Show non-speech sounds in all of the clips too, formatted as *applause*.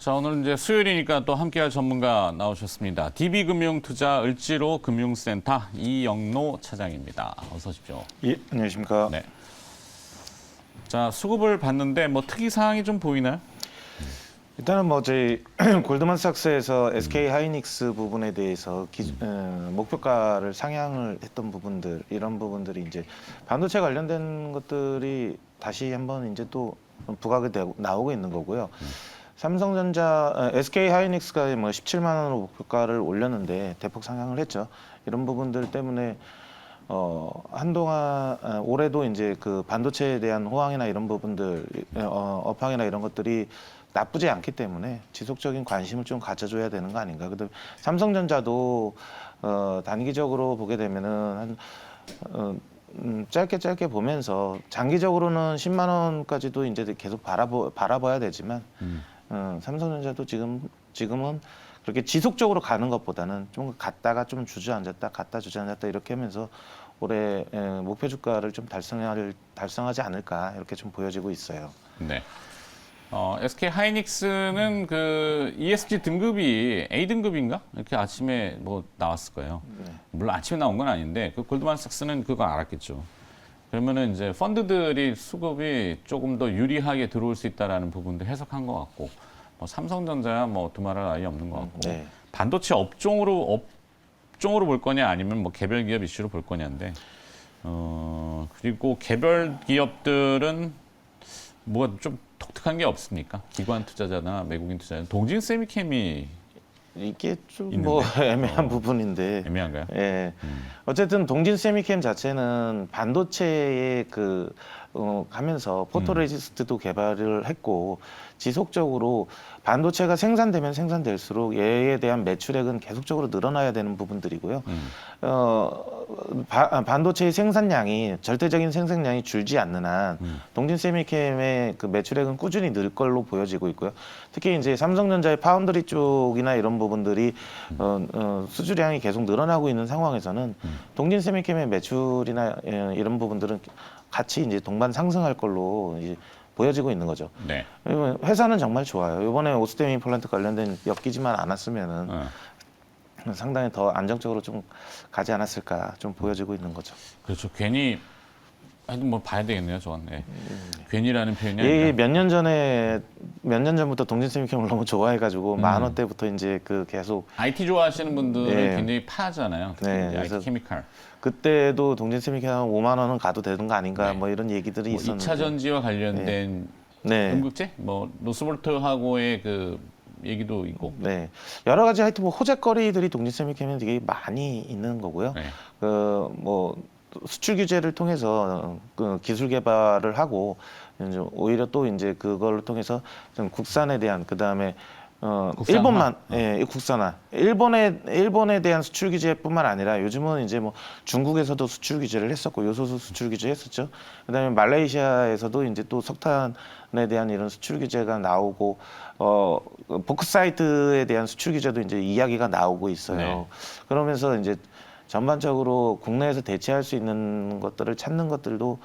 자, 오늘 이제 수요일이니까 또 함께할 전문가 나오셨습니다. DB금융투자 을지로 금융센터 이영노 차장입니다. 어서 오십시오. 예, 안녕하십니까. 네. 자, 수급을 봤는데 뭐 특이 사항이 좀 보이나요? 일단은 뭐 저희 *clears throat* 골드만삭스에서 SK 하이닉스 부분에 대해서 기, 어, 목표가를 상향을 했던 부분들 이런 부분들이 이제 반도체 관련된 것들이 다시 한번 이제 또 부각이 되고 나오고 있는 거고요. 삼성전자, 어, SK 하이닉스가 뭐 17만 원으로 목표가를 올렸는데 대폭 상향을 했죠. 이런 부분들 때문에 어 한동안 어, 올해도 이제 그 반도체에 대한 호황이나 이런 부분들 어 업황이나 이런 것들이 나쁘지 않기 때문에 지속적인 관심을 좀 가져줘야 되는 거 아닌가. 그다음 삼성전자도 어 단기적으로 보게 되면은 한 어, 음, 짧게 짧게 보면서 장기적으로는 10만 원까지도 이제 계속 바라보 바라봐야 되지만 음. 어, 삼성전자도 지금 지금은 그렇게 지속적으로 가는 것보다는 좀 갔다가 좀 주저앉았다 갔다 주저앉았다 이렇게 하면서 올해 에, 목표 주가를 좀 달성할 달성하지 않을까 이렇게 좀 보여지고 있어요. 네. 어, SK 하이닉스는 그 ESG 등급이 A 등급인가? 이렇게 아침에 뭐 나왔을 거예요. 네. 물론 아침에 나온 건 아닌데 그 골드만삭스는 그거 알았겠죠. 그러면은 이제 펀드들이 수급이 조금 더 유리하게 들어올 수 있다라는 부분도 해석한 것 같고 뭐 삼성전자야 뭐 두말할 나위 없는 것 같고 네. 반도체 업종으로 업종으로 볼 거냐 아니면 뭐 개별 기업 이슈로 볼 거냐인데 어 그리고 개별 기업들은 뭐가 좀 독특한 게 없습니까? 기관 투자자나 외국인 투자자 동진 세미캠이 이게 좀. 뭐 *laughs* 애매한 어. 부분인데. 애매한가요? 예. 음. 어쨌든 동진 세미캠 자체는 반도체에 그 어, 하면서 포토레지스트도 개발을 했고 지속적으로 반도체가 생산되면 생산될수록 얘에 대한 매출액은 계속적으로 늘어나야 되는 부분들이고요. 음. 어, 바- 아, 반도체의 생산량이 절대적인 생산량이 줄지 않는 한 음. 동진 세미캠의 그 매출액은 꾸준히 늘 걸로 보여지고 있고요. 특히 이제 삼성전자의 파운드리 쪽이나 이런 부분들이 어, 어, 수주량이 계속 늘어나고 있는 상황에서는 동진 세미캠의 매출이나 예, 이런 부분들은 같이 이제 동반 상승할 걸로 이제 보여지고 있는 거죠. 네. 왜냐면 회사는 정말 좋아요. 이번에 오스테미 플란트 관련된 엮이지만 않았으면은 어. 상당히 더 안정적으로 좀 가지 않았을까 좀 보여지고 있는 거죠. 그렇죠. 괜히 하여튼 뭐 봐야 되겠네요, 저건. 네. 괜히라는 표현이 예, 아니라 몇년 전에 몇 년 전부터 동진세미캠을 너무 좋아해가지고 음. 만 원대부터 이제 그 계속 IT 좋아하시는 분들은 예. 굉장히 파잖아요. 특히 네, 이제 IT 그래서 케미칼. 그때도 동진세미캠 한 5만 원은 가도 되는 거 아닌가 네. 뭐 이런 얘기들이 뭐 있었는데 2차 전지와 관련된 네. 연극제, 뭐 노스볼트하고의 그 얘기도 있고. 네 여러 가지 하여튼 뭐 호재거리들이 동진세미캠에 되게 많이 있는 거고요. 네. 그 뭐 수출 규제를 통해서 그 기술 개발을 하고 오히려 또 이제 그걸 통해서 좀 국산에 대한 그 다음에 어 국산화? 일본만 예 국산화 일본에 일본에 대한 수출 규제뿐만 아니라 요즘은 이제 뭐 중국에서도 수출 규제를 했었고 요소수 수출 규제 했었죠 그다음에 말레이시아에서도 이제 또 석탄에 대한 이런 수출 규제가 나오고 어 보크사이트에 대한 수출 규제도 이제 이야기가 나오고 있어요 네. 그러면서 이제 전반적으로 국내에서 대체할 수 있는 것들을 찾는 것들도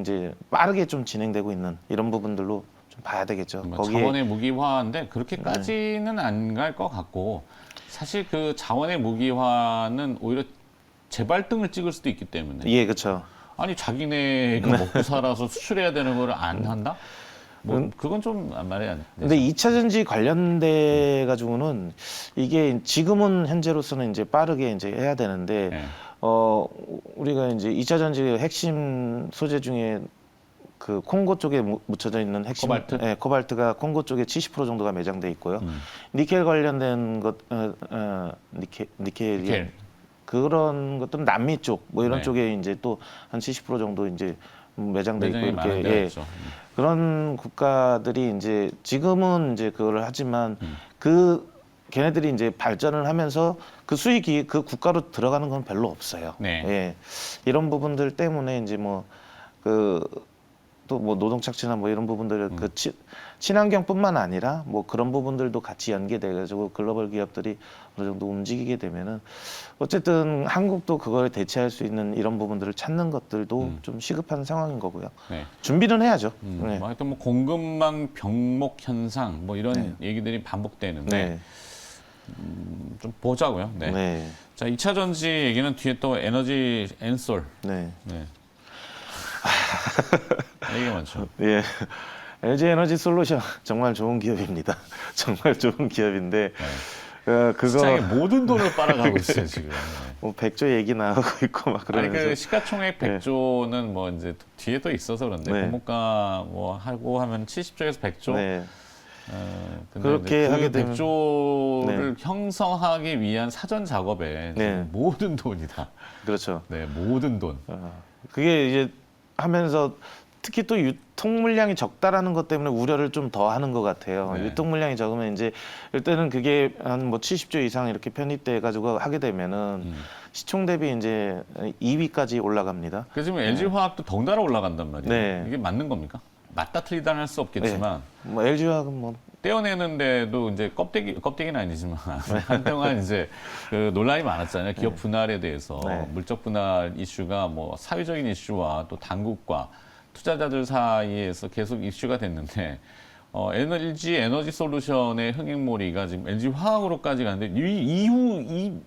이제 빠르게 좀 진행되고 있는 이런 부분들로 좀 봐야 되겠죠. 뭐 네. 자원의 무기화인데 그렇게까지는 안 갈 것 같고 사실 그 자원의 무기화는 오히려 재발등을 찍을 수도 있기 때문에 예, 그렇죠. 아니 자기네가 먹고 살아서 수출해야 되는 거를 안 한다? 뭐 음. 그건 좀안 돼. 근데 2차 전지 관련돼 가지고는 이게 지금은 현재로서는 이제 빠르게 이제 해야 되는데 네. 어 우리가 이제 2차 전지 핵심 소재 중에 그 콩고 쪽에 무- 묻혀져 있는 핵심 코발트? 예, 코발트가 콩고 쪽에 70% 정도가 매장돼 있고요. 음. 니켈 관련된 것 어, 어, 니켈 니켈이 니켈. 그런 것들은 남미 쪽 뭐 이런 네. 쪽에 이제 또 한 70% 정도 이제 매장돼 있고 이렇게 예. 데였죠. 그런 국가들이 이제 지금은 이제 그걸 하지만 음. 그 걔네들이 이제 발전을 하면서 그 수익이 그 국가로 들어가는 건 별로 없어요. 네. 예. 이런 부분들 때문에 이제 뭐그 또뭐 노동 착취나 뭐 이런 부분들 음. 그 치, 친환경뿐만 아니라 뭐 그런 부분들도 같이 연계돼 가지고 글로벌 기업들이 어느 정도 움직이게 되면은 어쨌든 한국도 그걸 대체할 수 있는 이런 부분들을 찾는 것들도 음. 좀 시급한 상황인 거고요. 네. 준비는 해야죠. 음, 네. 뭐 하여튼 뭐 공급망 병목 현상 뭐 이런 네. 얘기들이 반복되는데 네. 좀 보자고요. 네. 네. 자, 2차 전지 얘기는 뒤에 또 에너지 엔솔. 네. 네. 얘기가 많죠. 예. LG 에너지 솔루션 정말 좋은 기업입니다. *laughs* 정말 좋은 기업인데 어, 그거 시장에 모든 돈을 *laughs* 빨아가고 있어요 지금. 네. 뭐 100조 얘기 나오고 *laughs* 있고 막 아니 그러면서 그 시가총액 네. 100조는 뭐 이제 뒤에 또 있어서 그런데 네. 공모가 뭐 하고 하면 70조에서 100조. 네. 어, 근데 그렇게 그 하게 되면- 100조를 형성하기 위한 사전 작업에 네. 모든 돈이 다. 그렇죠. 네, 모든 돈. 어, 그게 이제 하면서 특히 또 유통 물량이 적다라는 것 때문에 우려를 좀 더 하는 것 같아요. 네. 유통 물량이 적으면 이제 일단은 그게 한 뭐 70조 이상 이렇게 편입돼 가지고 하게 되면은 음. 시총 대비 이제 2위까지 올라갑니다. 그래서 지금 LG 화학도 덩달아 올라간단 말이에요. 네. 이게 맞는 겁니까? 맞다 틀리다는 할 수 없겠지만 뭐 LG화학은 뭐 떼어내는데도 이제 껍데기 껍데기는 아니지만 *laughs* 한동안 이제 그 논란이 많았잖아요. 기업 분할에 대해서 네. 물적 분할 이슈가 뭐 사회적인 이슈와 또 당국과 투자자들 사이에서 계속 이슈가 됐는데 어, LG 에너지 솔루션의 흥행몰이가 지금 LG 화학으로까지 가는데 이 이후 이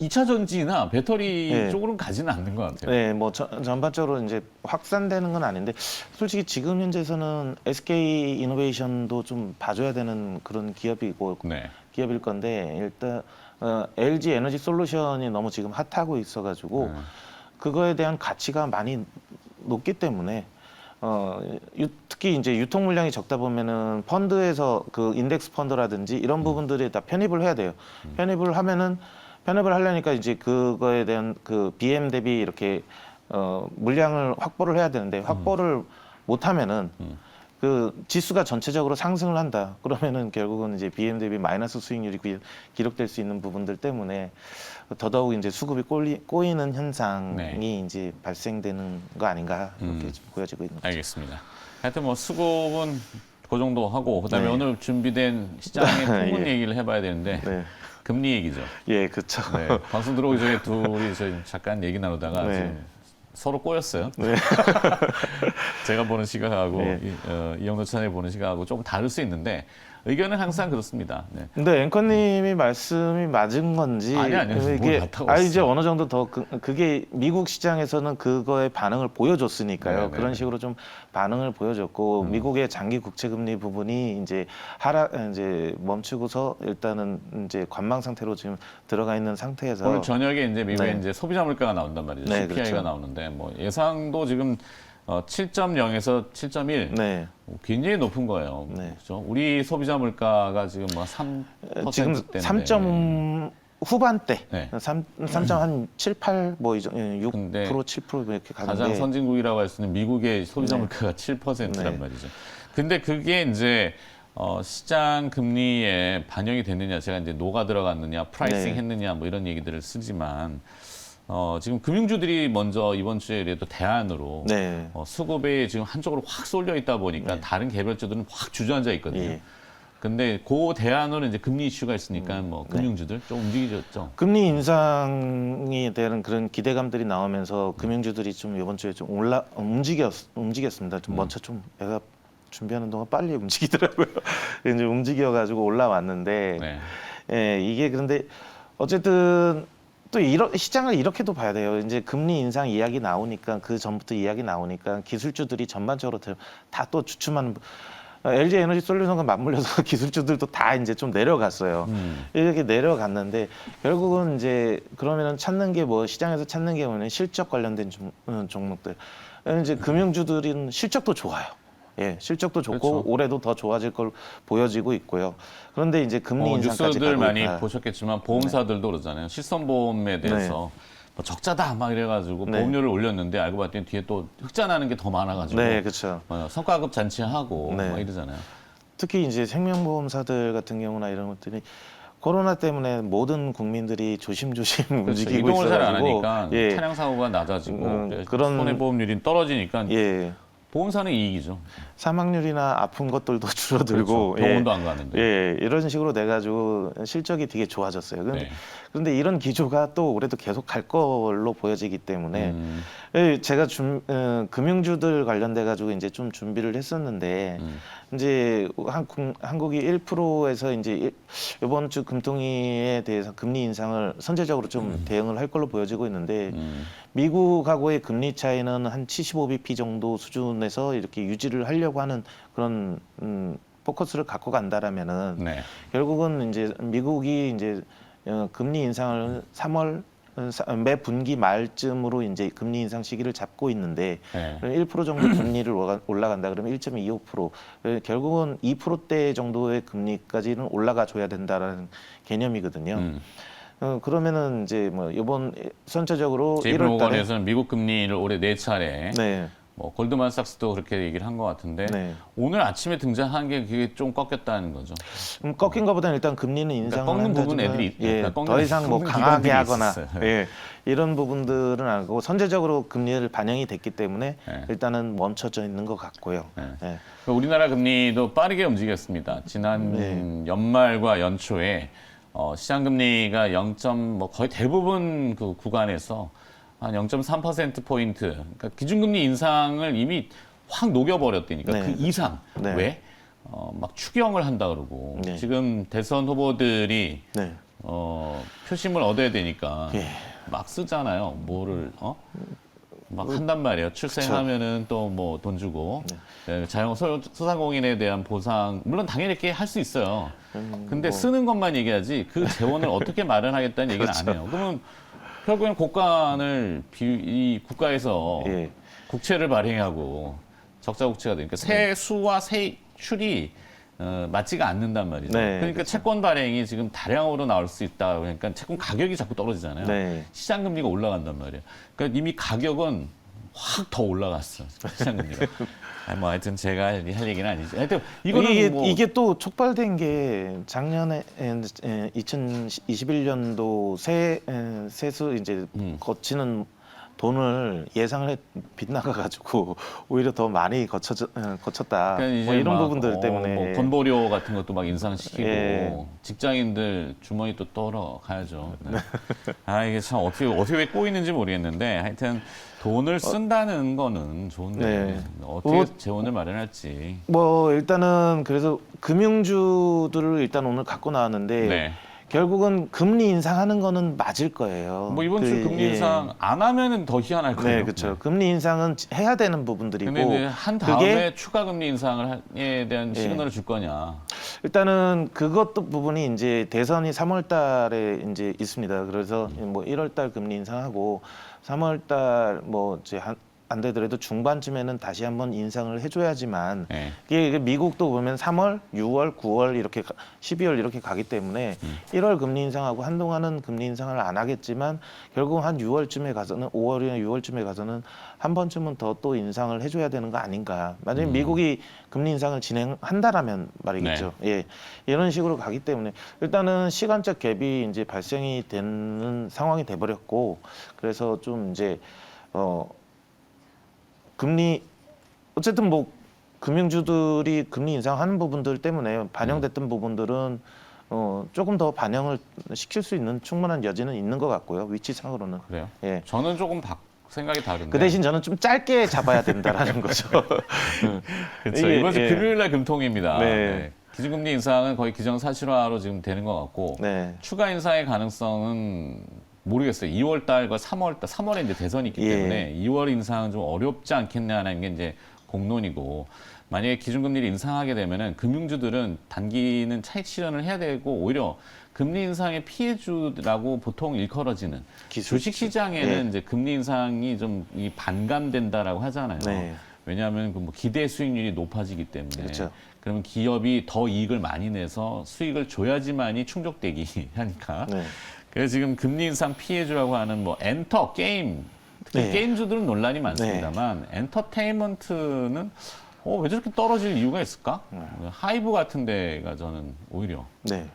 2차 전지나 배터리 네. 쪽으로는 가지는 않는 것 같아요. 네, 뭐 전, 전반적으로 이제 확산되는 건 아닌데 솔직히 지금 현재에서는 SK 이노베이션도 좀 봐줘야 되는 그런 기업이고 네. 기업일 건데 일단 어, LG 에너지 솔루션이 너무 지금 핫하고 있어가지고 네. 그거에 대한 가치가 많이 높기 때문에 어, 유- 특히 이제 유통 물량이 적다 보면은 펀드에서 그 인덱스 펀드라든지 이런 부분들에 다 편입을 해야 돼요. 편입을 하면은 편입을 하려니까 이제 그거에 대한 그 BM 대비 이렇게 어, 물량을 확보를 해야 되는데 확보를 못 하면은 음. 그 지수가 전체적으로 상승을 한다. 그러면은 결국은 이제 BM 대비 마이너스 수익률이 기- 기록될 수 있는 부분들 때문에 더더욱 이제 수급이 꼬리, 꼬이는 현상이 네. 이제 발생되는 거 아닌가 이렇게 음. 좀 보여지고 있는 거죠. 알겠습니다. 하여튼 뭐 수급은 그 정도 하고 그다음에 네. 오늘 준비된 시장의 *laughs* 풍문 예. 얘기를 해봐야 되는데 네, 금리 얘기죠. 예, 그렇죠. 네. 방송 들어오기 전에 둘이 저희 잠깐 얘기 나누다가 네. 지금 서로 꼬였어요. 네. *laughs* 제가 보는 시각하고 네. 이, 어, 이영도 차장이 보는 시각하고 조금 다를 수 있는데 의견은 항상 그렇습니다. 네. 근데 앵커님이 말씀이 맞은 건지 아니, 아니요. 뭘 이게 아 이제. 어느 정도 더 그, 그게 미국 시장에서는 그거의 반응을 보여줬으니까요. 네, 네. 그런 식으로 좀 반응을 보여줬고 음. 미국의 장기 국채 금리 부분이 이제 하락 이제 멈추고서 일단은 이제 관망 상태로 지금 들어가 있는 상태에서 오늘 저녁에 이제 미국에 네. 이제 소비자 물가가 나온단 말이죠. 네, CPI가 그렇죠. 나오는데 뭐 예상도 지금 어, 7.0에서 7.1 네. 굉장히 높은 거예요. 네. 그렇죠? 우리 소비자 물가가 지금 뭐3 지금 3점 후반대, 네. 3, 3.한 7, 8, 뭐, 이정, 6%, 근데 7% 이렇게 가는데. 가장 선진국이라고 할 수 있는 미국의 소비자 네. 물가가 7%란 네. 말이죠. 근데 그게 이제 어, 시장 금리에 반영이 됐느냐, 제가 이제 녹아 들어갔느냐, 프라이싱 네. 했느냐, 뭐 이런 얘기들을 쓰지만 어, 지금 금융주들이 먼저 이번 주에라도 대안으로 네. 어, 수급이 지금 한쪽으로 확 쏠려 있다 보니까 네. 다른 개별주들은 확 주저앉아 있거든요. 예. 근데 그 대안으로 이제 금리 이슈가 있으니까 뭐 네. 금융주들 좀 움직이졌죠. 금리 인상에 대한 그런 기대감들이 나오면서 금융주들이 좀 이번 주에 좀 올라 움직였 움직였습니다. 음. 좀 먼저 좀 내가 준비하는 동안 빨리 움직이더라고요. *laughs* 이제 움직여가지고 올라왔는데 네. 예, 이게 그런데 어쨌든 또 이런 시장을 이렇게도 봐야 돼요. 이제 금리 인상 이야기 나오니까 그 전부터 이야기 나오니까 기술주들이 전반적으로 다 또 주춤하는 LG 에너지 솔루션과 맞물려서 *laughs* 기술주들도 다 이제 좀 내려갔어요. 음. 이렇게 내려갔는데 결국은 이제 그러면은 찾는 게 뭐 시장에서 찾는 게 뭐냐면 실적 관련된 종, 음, 종목들. 이제 금융주들은 실적도 좋아요. 예, 실적도 좋고 그렇죠. 올해도 더 좋아질 걸 보여지고 있고요. 그런데 이제 금리 어, 인상까지 뉴스들 많이 있다. 보셨겠지만 보험사들도 그러잖아요. 실손보험에 대해서 뭐 적자다 막 이래가지고 네. 보험료를 올렸는데 알고 봤더니 뒤에 또 흑자 나는 게 더 많아가지고 네, 그렇죠. 어, 성과급 잔치하고 네. 막 이러잖아요. 특히 이제 생명보험사들 같은 경우나 이런 것들이 코로나 때문에 모든 국민들이 조심조심 그렇죠. 움직이고 이동을 잘안 있어가지고 하니까 예, 차량 사고가 낮아지고 음, 그런- 손해 보험률이 떨어지니까 예, 보험사는 이익이죠. 사망률이나 아픈 것들도 *laughs* 줄어들고 그렇죠. 병원도 안 가는데. 예, 이런 식으로 돼 가지고 실적이 되게 좋아졌어요. 그런데, 네. 그런데 이런 기조가 또 올해도 계속 갈 걸로 보여지기 때문에 음, 예, 제가 준 어, 금융주들 관련돼 가지고 이제 좀 준비를 했었는데 음. 이제 한국, 한국이 1%에서 이제 일- 이번 주 금통위에 대해서 금리 인상을 선제적으로 좀 대응을 할 걸로 보여지고 있는데 음. 미국하고의 금리 차이는 한 75bp 정도 수준에서 이렇게 유지를 하려고 하는 그런 음, 포커스를 갖고 간다라면은 네. 결국은 이제 미국이 이제 어, 금리 인상을 3월 어, 사- 매 분기 말쯤으로 이제 금리 인상 시기를 잡고 있는데 네. 1% 정도 금리를 올라간다 그러면 1.25% 에, 결국은 2%대 정도의 금리까지는 올라가 줘야 된다라는 개념이거든요. 음. 어, 그러면은 이제 뭐 이번 선체적으로 JP 1월 달에 미국 금리를 올해 네 차례 네. 뭐 골드만삭스도 그렇게 얘기를 한 것 같은데 네. 오늘 아침에 등장한 게 그게 좀 꺾였다는 거죠. 음, 꺾인 것보다는 일단 금리는 인상을 꺾는 한다지만, 부분 애들이 예, 그러니까 꺾는 더 이상 뭐 꺾는 강하게 기관들이 하거나 있었어요. 예, 이런 부분들은 아니고 선제적으로 금리를 반영이 됐기 때문에 네. 일단은 멈춰져 있는 것 같고요. 네. 예. 그 우리나라 금리도 빠르게 움직였습니다. 지난 네. 연말과 연초에 어, 시장 금리가 0. 뭐 거의 대부분 그 구간에서 한 0.3% 포인트. 그러니까 기준금리 인상을 이미 확 녹여버렸다니까 네. 그 이상 네. 왜? 어, 막 추경을 한다 그러고 네. 지금 대선 후보들이 네. 어, 표심을 얻어야 되니까 예. 막 쓰잖아요. 뭐를 어? 막 한단 말이에요. 출생하면은 또 뭐 돈 주고 네, 자영 소- 소상공인에 대한 보상 물론 당연히 이렇게 할 수 있어요. 음, 근데 뭐. 쓰는 것만 얘기하지 그 재원을 어떻게 마련하겠다는 얘기는 *laughs* 안 해요. 그러면 결국엔 국간을 비, 이 국가에서 예. 국채를 발행하고 적자 국채가 되니까 세수와 세출이 어, 맞지가 않는단 말이죠. 네, 그러니까 채권 발행이 지금 다량으로 나올 수 있다. 그러니까 채권 가격이 자꾸 떨어지잖아요. 네. 시장 금리가 올라간단 말이에요. 그러니까 이미 가격은 확 더 올라갔어. 시장 금리가. *laughs* 아니, 뭐 하여튼 제가 할 얘기는 아니죠. 하여튼 이거는 이게 뭐 이게 또 촉발된 게 작년에 2021년도 세 에, 세수 이제 음. 거치는 돈을 예상을 했- 빗나가 가지고 *laughs* 오히려 더 많이 거쳐 거쳤다. 그러니까 뭐 이런 막, 부분들 어, 때문에 뭐 건보료 같은 것도 막 인상시키고 예. 직장인들 주머니 또 떨어 가야죠. 네. 아 이게 참 어떻게 어떻게 왜 꼬이는지 모르겠는데 하여튼 돈을 쓴다는 거는 좋은데 네. 어떻게 뭐- 재원을 마련할지. 뭐 일단은 그래서 금융주들을 일단 오늘 갖고 나왔는데 네. 결국은 금리 인상하는 거는 맞을 거예요. 뭐 이번 주 그, 금리 예. 인상 안 하면은 더 희한할 거예요. 네, 그렇죠. 금리 인상은 해야 되는 부분들이고 근데 이제 한 그게 다음에 추가 금리 인상을 에 대한 예. 시그널을 줄 거냐. 일단은 그것도 부분이 이제 대선이 3월 달에 이제 있습니다. 그래서 음. 뭐 1월 달 금리 인상하고 3월 달뭐 이제 한, 안 되더라도 중반쯤에는 다시 한번 인상을 해줘야지만 네. 이게 미국도 보면 3월, 6월, 9월 이렇게 가- 12월 이렇게 가기 때문에 1월 금리 인상하고 한동안은 금리 인상을 안 하겠지만 결국 한 6월쯤에 가서는 5월이나 6월쯤에 가서는 한 번쯤은 더 또 인상을 해줘야 되는 거 아닌가. 만약에 미국이 금리 인상을 진행한다라면 말이겠죠. 예, 이런 식으로 가기 때문에 일단은 시간적 갭이 이제 발생이 되는 상황이 돼버렸고 그래서 좀 이제 어 금리 어쨌든 뭐 금융주들이 금리 인상하는 부분들 때문에 반영됐던 부분들은 어 조금 더 반영을 시킬 수 있는 충분한 여지는 있는 것 같고요 위치상으로는 그래요. 예. 저는 조금 바, 생각이 다른데. 그 대신 저는 좀 짧게 잡아야 된다라는 *laughs* 거죠. 그렇죠. 이게, 이번 주 예. 금요일 날 금통입니다. 네. 네. 기준금리 인상은 거의 기정사실화로 지금 되는 것 같고 네. 추가 인상의 가능성은 모르겠어요. 2월 달과 3월 달, 3월에 이제 대선이 있기 예. 때문에 2월 인상은 좀 어렵지 않겠냐는 게 이제 공론이고 만약에 기준금리를 인상하게 되면은 금융주들은 단기는 차익 실현을 해야 되고 오히려 금리 인상의 피해주라고 보통 일컬어지는 기술- 주식 시장에는 예. 이제 금리 인상이 좀 이 반감된다라고 하잖아요. 네. 왜냐하면 그뭐 기대 수익률이 높아지기 때문에 그렇죠. 그러면 기업이 더 이익을 많이 내서 수익을 줘야지만이 충족되기 *laughs* 하니까 네. 그래서 지금 금리 인상 피해주라고 하는 뭐 엔터 게임 특히 네. 게임주들은 논란이 많습니다만 엔터테인먼트는 어, 왜 저렇게 떨어질 이유가 있을까? 네. 하이브 같은 데가 저는 오히려 네.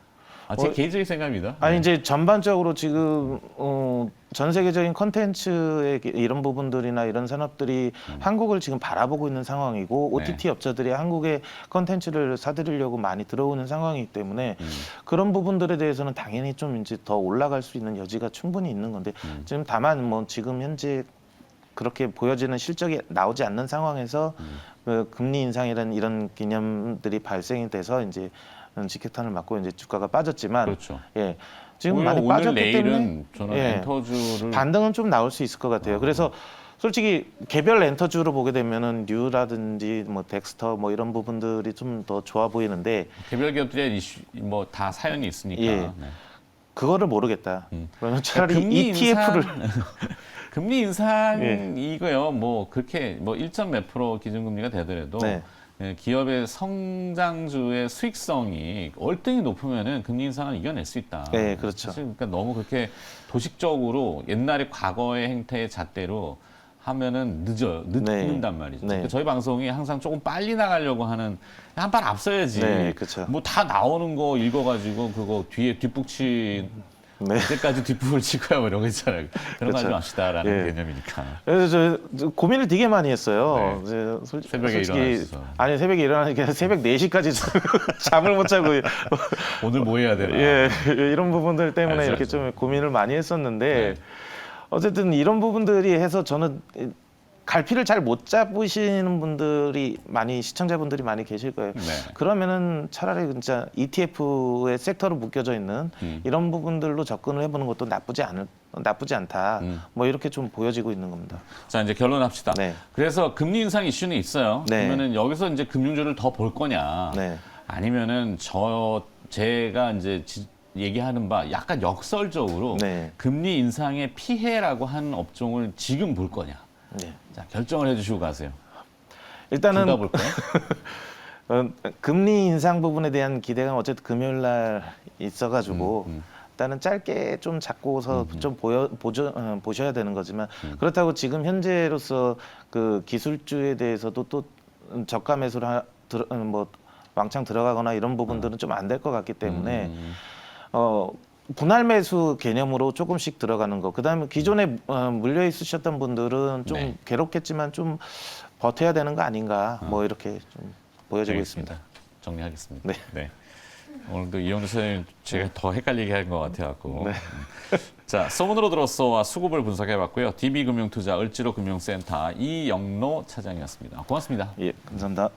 아, 제 어, 개인적인 생각입니다. 아니 네. 이제 전반적으로 지금 어, 전 세계적인 컨텐츠의 이런 부분들이나 이런 산업들이 음. 한국을 지금 바라보고 있는 상황이고 OTT 업자들이 한국의 컨텐츠를 사들이려고 많이 들어오는 상황이기 때문에 음. 그런 부분들에 대해서는 당연히 좀 이제 더 올라갈 수 있는 여지가 충분히 있는 건데 음. 지금 다만 뭐 지금 현재 그렇게 보여지는 실적이 나오지 않는 상황에서 음. 그 금리 인상이라는 이런 개념들이 발생이 돼서 이제 직격탄을 맞고 이제 주가가 빠졌지만 그렇죠. 예 지금 오히려 많이 오늘 빠졌기 때문에 내일은 저는 예. 엔터주를 반등은 좀 나올 수 있을 것 같아요. 그래서 솔직히 개별 엔터주로 보게 되면은 뉴라든지 뭐 덱스터 뭐 이런 부분들이 좀 더 좋아 보이는데 개별 기업들의 이슈 뭐 다 사연이 있으니까. 예. 네. 그거를 모르겠다. 음. 그러면 차라리 금리 ETF를 인상, *laughs* 금리 인상 예. 이거요. 뭐 그렇게 뭐 1점 몇 프로 기준금리가 되더라도 네. 예, 기업의 성장주의 수익성이 월등히 높으면은 금리 인상을 이겨낼 수 있다. 네, 그렇죠. 사실 그러니까 너무 그렇게 도식적으로 옛날의 과거의 행태의 잣대로 하면은 늦어요. 늦는단 말이죠. 네. 그러니까 저희 방송이 항상 조금 빨리 나가려고 하는 한 발 앞서야지. 네, 그렇죠. 뭐 다 나오는 거 읽어가지고 그거 뒤에 뒷북치 네. 그때까지 뒷북을 치고야 뭐 이런 거 있잖아요. 그런 거 하지 그렇죠. 맙시다라는 예. 개념이니까. 그래서 저, 저 고민을 되게 많이 했어요. 네. 이제 솔, 새벽에 솔직히 일어나셔서. 아니 새벽에 아니라 *laughs* 새벽 4시까지 *laughs* 잠을 못 자고 *laughs* 오늘 뭐 해야 되나. 예, 이런 부분들 때문에 알죠, 이렇게 알죠. 좀 고민을 많이 했었는데 네. 어쨌든 이런 부분들이 해서 저는 이- 갈피를 잘 못 잡으시는 분들이 많이 시청자분들이 많이 계실 거예요. 네. 그러면은 차라리 진짜 ETF의 섹터로 묶여져 있는 음. 이런 부분들로 접근을 해보는 것도 나쁘지 않을 나쁘지 않다. 음. 뭐 이렇게 좀 보여지고 있는 겁니다. 자 이제 결론합시다. 네. 그래서 금리 인상 이슈는 있어요. 네. 그러면은 여기서 이제 금융주를 더 볼 거냐, 네. 아니면은 저 제가 이제 지- 얘기하는 바 약간 역설적으로 네. 금리 인상의 피해라고 하는 업종을 지금 볼 거냐. 네. 자 결정을 해주시고 가세요. 일단은 둘다볼 거예요. *laughs* 어, 금리 인상 부분에 대한 기대가 어쨌든 금요일 날 있어가지고 음, 음. 일단은 짧게 좀 잡고서 좀 보여 보죠, 어, 보셔야 되는 거지만 음. 그렇다고 지금 현재로서 그 기술주에 대해서도 또 저가 매수를 하, 들어, 어, 뭐 왕창 들어가거나 이런 부분들은 좀 안 될 것 같기 때문에 음. 어 분할 매수 개념으로 조금씩 들어가는 거. 그다음에 기존에 어, 물려 있으셨던 분들은 좀 네. 괴롭겠지만 좀 버텨야 되는 거 아닌가. 뭐 이렇게 좀 보여지고 있습니다. 알겠습니다. 정리하겠습니다. 네. 오늘도 이영주 선생님 제가 더 헷갈리게 한 것 같아갖고. 네. 음. 자, 소문으로 들었어와 수급을 분석해봤고요. DB금융투자 을지로 금융센터 이영로 차장이었습니다. 고맙습니다. 예, 감사합니다.